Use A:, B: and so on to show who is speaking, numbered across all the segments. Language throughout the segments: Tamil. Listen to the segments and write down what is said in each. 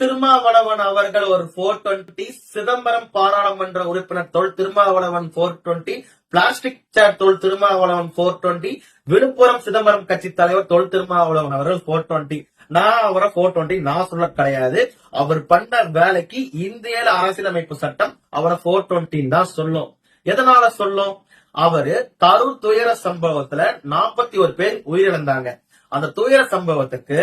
A: திருமாவளவன் அவர்கள் ஒரு போர் டுவெண்ட்டி சிதம்பரம் பாராளுமன்ற உறுப்பினர் Thol Thirumavalavan four twenty plastic chair Thol Thirumavalavan four twenty Viluppuram Chidambaram கட்சி தலைவர் தோல் திருமாவளவன் அவர்கள் போர் டுவெண்ட்டி நான் அவரை போர் டுவெண்ட்டி நான் சொல்ல கிடையாது. அவர் பண்ண வேலைக்கு இந்திய அரசியலமைப்பு சட்டம் அவரை போர் டுவெண்ட்டின்னு தான் சொல்லும். எதனால சொல்லும்? அவரு கரூர் துயர சம்பவத்துல நாற்பத்தி ஒரு பேர் உயிரிழந்தாங்க. அந்த துயர சம்பவத்துக்கு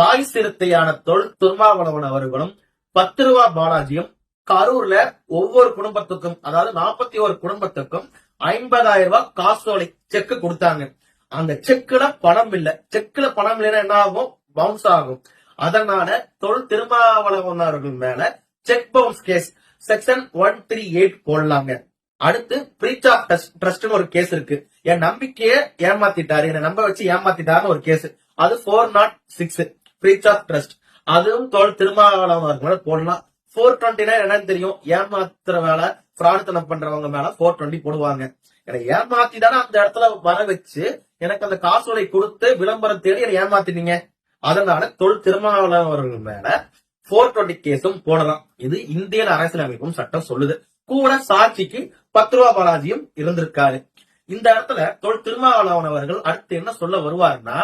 A: தாய் சிறுத்தையான தொல் திருமாவளவன் அவர்களும் பத்து ரூபா பாலாஜியும் கரூர்ல ஒவ்வொரு குடும்பத்துக்கும் அதாவது நாற்பத்தி ஒரு குடும்பத்துக்கும் ஐம்பதாயிரம் ரூபாய் காசோலை செக் கொடுத்தாங்க. அந்த செக்குல பணம் இல்ல. செக்குல பணம் இல்லைன்னா என்ன ஆகும்? பவுன்ஸ் ஆகும். அதனால தொல் திருமாவளவன் அவர்கள் மேல cheque bounce case section one three eight போடலாங்க. அடுத்து பிரீச் ஆஃப் ட்ரஸ்ட் ஒரு கேஸ் இருக்கு. என் நம்பிக்கையை ஏமாத்திட்டாரு. என்ன நம்ப வச்சு ஏமாத்திட்டாருன்னு ஒரு கேஸ் அது four naught six breach of trust அதுவும் தோல் திருமாவளவன் அவர்கள் மேல போடலாம். ஃபோர் டுவெண்ட்டினா என்னன்னு தெரியும். ஏமாத்துற வேலை பிரார்த்தனை பண்றவங்க மேல ஃபோர் டுவெண்ட்டி போடுவாங்க. என்னை ஏமாத்தி தானே அந்த இடத்துல வர வச்சு எனக்கு அந்த காசோலை கொடுத்து விளம்பரம் தேடி என்னை ஏமாத்தினீங்க அதனால தொல் திருமாவளவர்கள் மேல போர் டுவெண்ட்டி கேஸும் போடலாம். இது இந்திய அரசியலமைப்பும் சட்டம் சொல்லுது. கூட சாட்சிக்கு பத்து ரூபா பாலாஜியும் இருந்திருக்காரு. இந்த இடத்துல தொல் திருமாவளவன் அவர்கள் அடுத்து என்ன சொல்ல வருவாருன்னா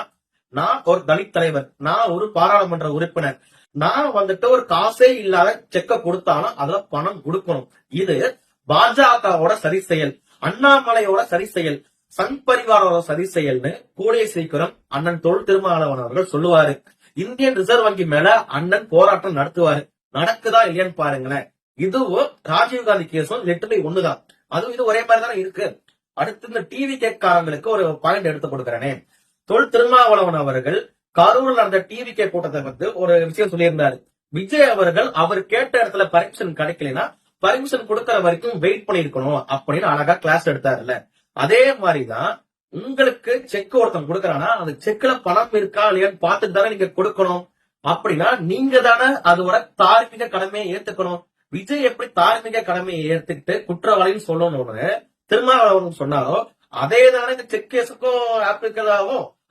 A: நான் ஒரு தலித் தலைவர் நான் ஒரு பாராளுமன்ற உறுப்பினர் நான் வந்துட்டு ஒரு காசே இல்லாத செக்க கொடுத்தாலும் அதுல பணம் கொடுக்கணும். இது பாஜகவோட சரி செயல் அண்ணாமலையோட சரி செயல் சங் பரிவாரோட சரி செயல்னு கூடிய சீக்கிரம் அண்ணன் தொழில் திருமாவளவன் அவர்கள் சொல்லுவாரு. இந்தியன் ரிசர்வ் வங்கி மேல அண்ணன் போராட்டம் நடத்துவாரு. நடக்குதா இல்லையான்னு பாருங்களேன். இதுவும் ராஜீவ்காந்தி கேஸும் லிட்டரலி ஒண்ணுதான். அதுவும் இது ஒரே மாதிரி தானே இருக்கு. அடுத்து இந்த டிவி கேட்காரங்களுக்கு ஒரு பாயிண்ட் எடுத்து கொடுக்குறேனே. தொல் திருமாவளவன் அவர்கள் கரூர்ல அந்த டிவி கே கூட்டத்தை வந்து ஒரு விஷயம் சொல்லியிருந்தாரு. விஜய் அவர்கள் அவர் கேட்ட இடத்துல பர்மிஷன் கிடைக்கலனா பர்மிஷன் கொடுக்கற வரைக்கும் வெயிட் பண்ணிருக்கணும் அப்படின்னு அழகா கிளாஸ் எடுத்தாருல்ல. அதே மாதிரிதான் உங்களுக்கு செக் ஒருத்தன் கொடுக்கறானா அந்த செக்ல பணம் இருக்கா இல்லையான்னு பார்த்துட்டு தானே நீங்க கொடுக்கணும். அப்படின்னா நீங்க தானே அதோட தார்மீக கடமையை ஏத்துக்கணும். விஜய் எப்படி தார்மீக கடமையை ஏத்துக்கிட்டு குற்றவாளின்னு சொல்லணும்னு திருமாவளவன் சொன்னாரோ அதே தானே இந்த செக் கேஸுக்கும்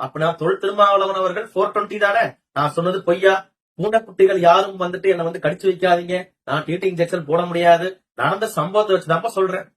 A: அப்படின்னா தொல் திருமாவளவன் அவர்கள் போர் டுவெண்ட்டி தானே? நான் சொன்னது பொய்யா? பூனைக்குட்டிகள் யாரும் வந்துட்டு என்னை வந்து கடிச்சு வைக்காதீங்க. நான் டிடி இன்ஜெக்ஷன் போட முடியாது. நடந்த சம்பவத்தை வச்சுதான்ப்பா சொல்றேன்.